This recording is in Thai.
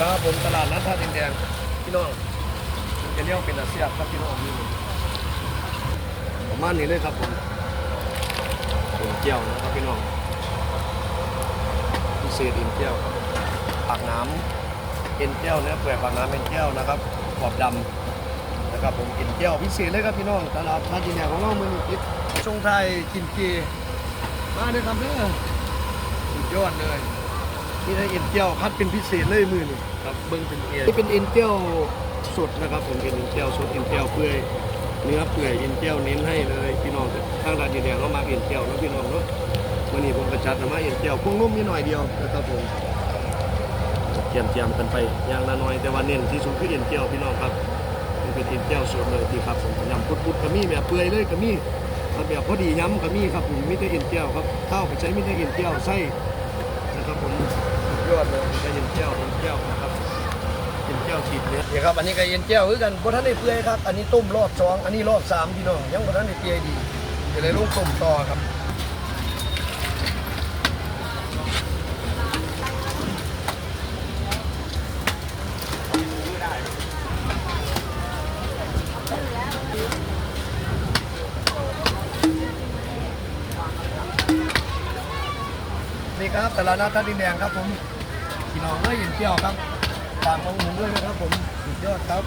ครับผมตลาดนัดท่าดินแดงพี่น้องจะเรียกว่าเป็นอาเซียนครับพี่น้องนี่ประมาณนี้เลยครับผมเป็นเกี๊ยวนะครับพี่น้องพิเศษอินเกี๊ยวปากน้ำเอ็นเกี๊ยวเนื้อเปื่อยปากน้ำเอ็นเกี๊ยวนะครับขอบดำนะครับผมกินเกี๊ยวพิเศษเลยครับพี่น้องตลาดท่าดินแดงของเราเมืองนี้ช่วงไทยกินเกีมาเลยครับเด้อสุดยอดเลย นี่ได้เอ็นเจียวคัดเป็นพิเศษเลยมือนี่ครับเบิ้งเป็นเอียนี่เป็นเอ็นเจียวสดนะครับผมเป็นเอ็นเจียวสดเอ็นเจียวเปื่อยเนื้อเปื่อยเอ็นเจียวเน้นให้เลยพี่น้องทางร้านดีแดงเขามาเอ็นเจียวแล้วพี่น้องเนาะวันนี้ผมกระจัดมาเอ็นเจียวพุ่งนุ่มนิดหน่อยเดียวนะครับผมเจียมเจียมๆกันไปอย่างละหน่อยแต่ว่าเน้นที่สุดคือเอ็นเจียวพี่น้องครับนี่เป็นเอ็นเจียวสดเลยที่ครับผมยำพุดๆก็มีแบบเปื่อยเลยก็มีครับแบบพอดีย้ำก็มีครับผมมีแต่เอ็นเจียวครับข้าวไปใช้มีแต่เอ็นเจียวไส้นะครับผม สุดยอดเลยก็เย็นเจ้าเย็นเจ้านะครับเย็นเจ้าฉีดเนื้อนี่ครับอันนี้ก็เย็นเจ้าคือกันบนท่านได้เปื่อยครับ อันนี้ต้มรอบสองอันนี้รอบสามพี่น้องยังบนท่านได้เปื่อยดีจะเลยลูกต้มต่อครับนี่ครับตลาดนัดท่าดินแดงครับผม พี่น้องก็เย็นเจ้ยวครับตามของหมูด้วยนะครับผมสุดยอดครับ